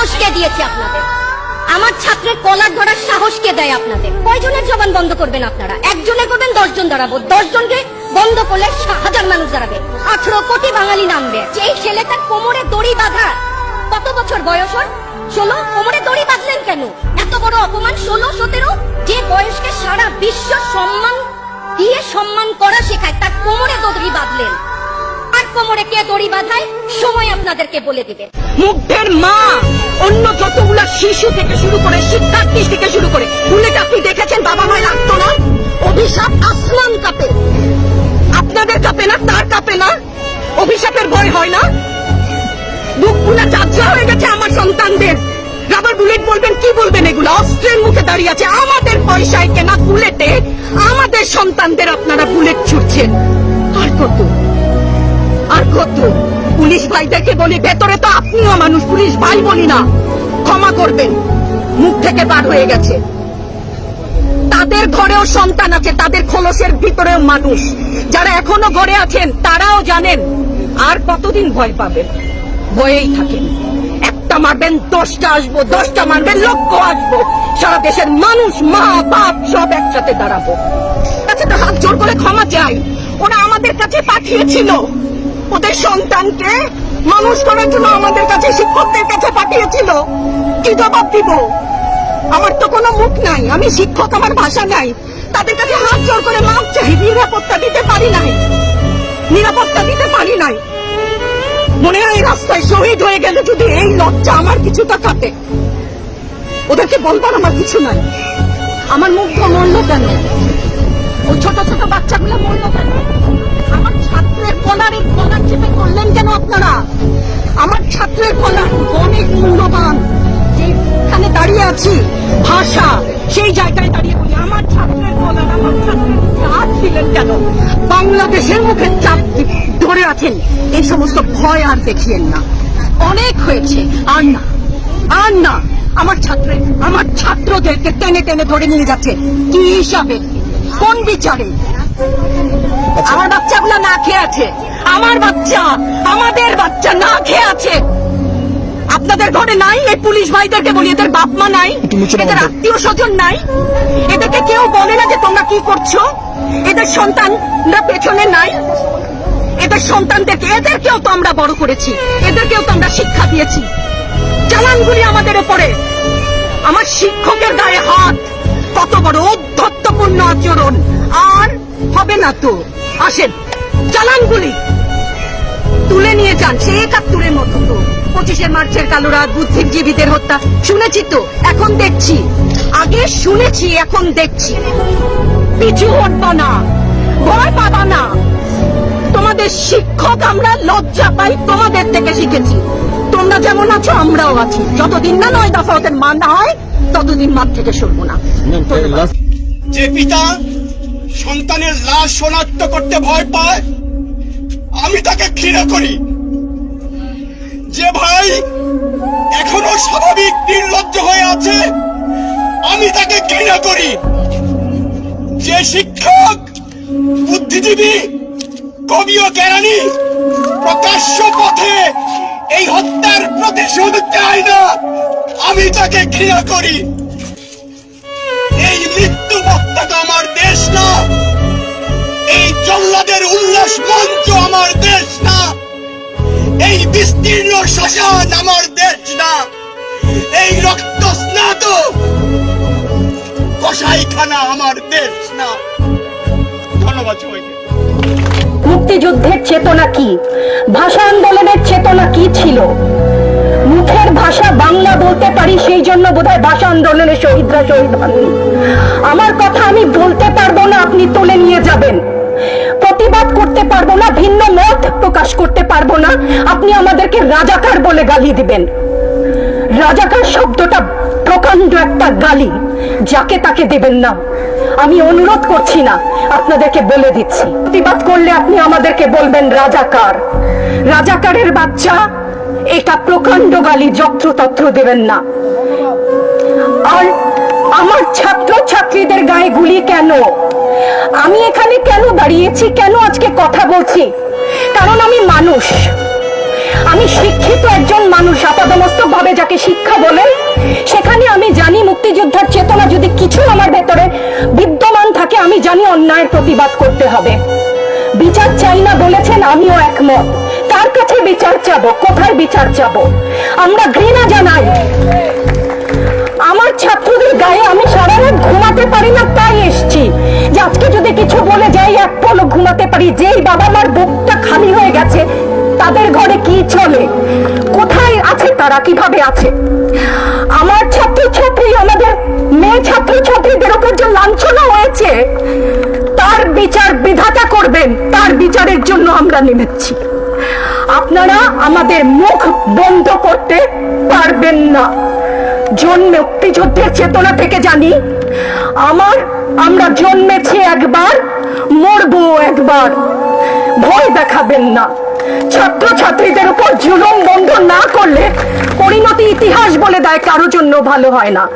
সাহস কে দিয়েছে আপনাদের? আমার ছাত্রের কলার ধরার সাহস কে দেয় আপনাদের? কয়জনের জবান বন্ধ করবেন আপনারা? একজনে করবেন, দশজন দাঁড়াবো। দশজনকে বন্ধ করলে হাজার মানুষ দাঁড়াবে। আঠারো কোটি বাঙালি নামবে। যেই ছেলেটার কোমরে দড়ি বাঁধা, কত বছর বয়স ওর? ষোলো? কোমরে দড়ি বাঁধলেন কেন? এত বড় অপমান ষোলো, সতেরো? যে বয়সকে সারা বিশ্ব সম্মান দিয়ে সম্মান করা শেখায়, তার কোমরে দড়ি বাঁধলেন। আর কোমরে কে দড়ি বাঁধায়? সময় আপনাদেরকে বলে দিবে। মুগ্ধের মা। অন্য যতগুলা শিশু থেকে শুরু করে, শিক্ষার্থী থেকে শুরু করে বুলেট আপনি দেখেছেন? বাবা মায় লাগতো না অভিশাপ আসমান কাপে। আপনাদের কাপে না? তার কাপে না? অভিশাপের ভয় হয় না? বুকগুলা যাত্রা হয়ে গেছে আমার সন্তানদের। রাবার বুলেট বলবেন, কি বলবেন এগুলো? অস্ত্রের মুখে দাঁড়িয়ে আছে। আমাদের পয়সায় কেনা বুলেটে আমাদের সন্তানদের আপনারা বুলেট ছুটছেন। আর কত? আর কত? পুলিশ ভাইদেরকে বলি, ভেতরে তো আপনিও মানুষ, পুলিশ ভাই বলি না। ক্ষমা করবেন, মুখ থেকে বার হয়ে গেছে। তাদের ঘরেও সন্তান আছে, তাদের খোলসের ভিতরেও মানুষ। যারা এখনও ঘরে আছেন, তারাও জানেন, আর কতদিন ভয় পাবেন? ভয়েই থাকেন। একটা মারবেন, দশটা আসব, দশটা মারবেন, লক্ষ আসব। সারা দেশের মানুষ, মা, বাপ, সব একসাথে দাঁড়াবো। তো হাত জোর করে ক্ষমা চাই। ওরা আমাদের কাছে পাঠিয়েছিল। ওদের সন্তানকে মানুষ করার জন্য আমাদের কাছে, শিক্ষকদের কাছে পাঠিয়েছিল। কি জবাব দিব? আমার তো কোনো মুখ নাই। আমি শিক্ষক, আমার ভাষা নাই। তাদের কাছে হাত জোর করে মাপ চাই। নিরাপত্তা দিতে পারি নাই। নিরাপত্তা দিতে পারি নাই। মনে হয় রাস্তায় শহীদ হয়ে গেলে যদি এই লজ্জা আমার কিছুটা কাটে। ওদেরকে বলবার আমার কিছু নাই। আমার মুগ্ধ মরল কেন আপনারা আমার ছাত্রের কলার অনেক মূল্যবান। যেখানে দাঁড়িয়ে আছি ভাষা সেই জায়গায় দাঁড়িয়ে বলি আমার ছাত্রের কলার আমার ছাত্রের হাত কেন? বাংলাদেশের মুখে চাপ ধরে আছেন এই সমস্ত ভয় আর দেখিয়েন না। অনেক হয়েছে আর না আর না আমার ছাত্রে আমার ছাত্রদেরকে টেনে টেনে ধরে নিয়ে যাচ্ছে। কি হিসাবে? কোন বিচারে? আমার বাচ্চাগুলো না খেয়ে আছে। আমার বাচ্চা আমাদের বাচ্চা না খেয়ে আছে। আপনাদের ঘরে নাই? এই পুলিশ ভাইদেরকে বলি এদের বাপ মা নাই? এদের আত্মীয় স্বজন নাই? এদেরকে কেউ বলে না যে তোমরা কি করছ? এদের সন্তানরা পেছনে নাই? এদের সন্তানদেরকে এদেরকেও তো আমরা বড় করেছি। এদেরকেও তো আমরা শিক্ষা দিয়েছি। চালানগুলি আমাদের উপরে। আমার শিক্ষকের গায়ে হাত। কত বড় অধ্যত্বপূর্ণ আচরণ। আর হবে না তো। আসেন চালানগুলি। তুলে নিয়ে যান সে একাত্তরের মতো। তো পঁচিশে মার্চের কালো রাত বুদ্ধিজীবীদের হত্যা। শুনেছি তো, এখন দেখছি। আগে শুনেছি, এখন দেখছি। পিছু হটবা না, ভয় পাবা না। তোমাদের শিক্ষক আমরা লজ্জা পাই, তোমাদের থেকে শিখেছি। তোমরা যেমন আছো, আমরাও আছি। যতদিন না নয় দফা ওদের মান না হয়, ততদিন মাঠ থেকে সরবো না। যে পিতা সন্তানের লাশ শনাক্ত করতে ভয় পায় আমি তাকে ঘৃণা করি। যে ভাই এখনও স্বাভাবিক নির্লজ্জ হয়ে আছে, আমি তাকে ঘৃণা করি। যে শিক্ষক, বুদ্ধিজীবী, কবি ও জ্ঞানী প্রকাশ্য পথে এই হত্যার প্রতিশোধ চায় না, আমি তাকে ঘৃণা করি। জল্লাদের উল্লাস মঞ্চ আমার দেশ না। এই বিস্তীর্ণ শ্মশান আমার দেশ না। এই রক্ত স্নাত কসাইখানা আমার দেশ না। ধন্যবাদ সবাইকে। মুক্তিযুদ্ধের চেতনা কি? ভাষা আন্দোলনের চেতনা কি ছিল? মুখের ভাষা বাংলা বলতে পারি, সেই জন্য বোধহয় ভাষা আন্দোলনের শহীদরা শহীদ হননি। আমার পারব না, ভিন্ন মত প্রকাশ করতে পারব না। আপনি আমাদেরকে রাজাকার বলে গালি দিবেন। রাজাকার শব্দটা প্রকাণ্ড একটা গালি, যাকে তাকে দেবেন না। আমি অনুরোধ করছি না, আপনাদেরকে বলে দিচ্ছি। প্রতিবাদ করলে আপনি আমাদেরকে বলবেন রাজাকার। রাজাকারের বাচ্চা, এটা প্রকাণ্ড গালি, যত্রতত্র দেবেন না। আর আমার ছাত্র ছাত্রীদের গায়ে গুলি কেন? আমি এখানে কেন দাঁড়িয়েছি? কেন আজকে কথা বলছি? কারণ আমি মানুষ। আমি শিক্ষিত একজন মানুষ আপাদমস্তক ভাবে যাকে শিক্ষা বলেন সেখানে আমি জানি মুক্তিযোদ্ধার চেতনা যদি কিছু আমার ভেতরে বিদ্যমান থাকে, আমি জানি অন্যায়ের প্রতিবাদ করতে হবে। বিচার চাই না বলেছেন, আমিও একমত। তার কাছে বিচার চাবো? কোথায় বিচার চাবো? আমরা ঘৃণা জানাই। গায়ে আমি সারা রাত ঘুমাতে পারি না, তাই এসছি। যে আজকে যদি কিছু বলে যাই, এক পলক ঘুমাতে পারি, যেই বাবা মার বুকটা খালি হয়ে গেছে, তাদের ঘরে কি চলে? কোথায় আছে তারা? কীভাবে আছে? আমার ছাত্র ছাত্রী আমাদের মেয়ে ছাত্র ছাত্রীদের উপর যে লাঞ্ছনা হয়েছে, তার বিচার বিধাতা করবেন, তার বিচারের জন্য আমরা নেমেছি। আপনারা আমাদের মুখ বন্ধ করতে পারবেন না। জন্মে মুক্তিযুদ্ধের চেতনা থেকে জানি। আমার আমরা জন্মেছি একবার, মরবো একবার। ভয় দেখাবেন না। ছাত্র ছাত্রীদের উপর জুলুম বন্ধ না করলে পরিণতি ইতিহাস বলে দেয়, কারও জন্য ভালো হয় না।